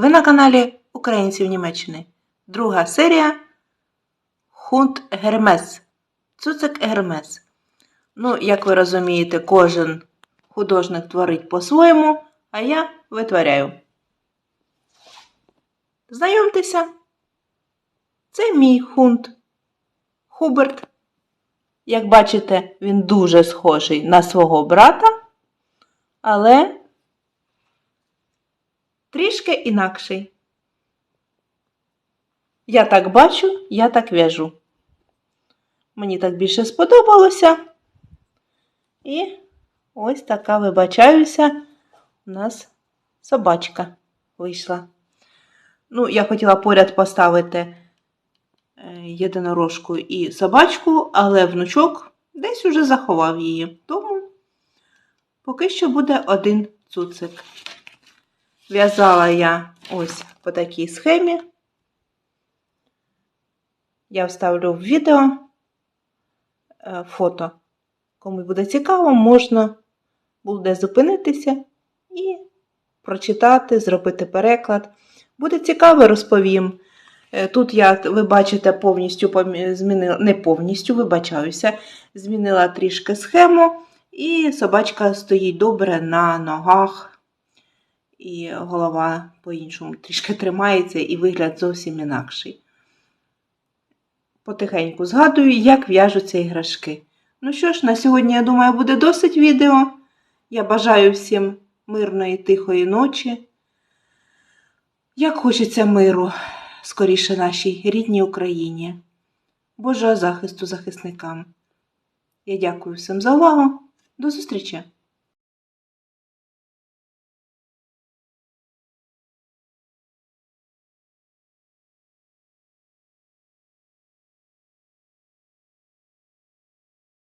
Ви на каналі Українців Німеччини. Друга серія Хунт Гермес. Цуцик Гермес. Ну, як ви розумієте, кожен художник творить по-своєму, а я витворяю. Знайомтеся, це мій хунт Хуберт. Як бачите, він дуже схожий на свого брата, але трішки інакший. Я так бачу, я так в'яжу. Мені так більше сподобалося. І ось така, вибачаюся, у нас собачка вийшла. Ну, я хотіла поряд поставити е, єдинорожку і собачку, але внучок десь уже заховав її. Тому поки що буде один цуцик. В'язала я ось по такій схемі. Я вставлю в відео е, фото. Кому буде цікаво, можна буде зупинитися і прочитати, зробити переклад. Буде цікаво, розповім. Е, Тут я, ви бачите, повністю змінила, не повністю, вибачаюся, змінила трішки схему, і собачка стоїть добре на ногах, і голова по-іншому трішки тримається, і вигляд зовсім інакший. Потихеньку згадую, як в'яжуться іграшки. Ну що ж, на сьогодні, я думаю, буде досить відео. Я бажаю всім мирної, тихої ночі. Як хочеться миру, скоріше нашій рідній Україні. Божого захисту захисникам. Я дякую всім за увагу. До зустрічі!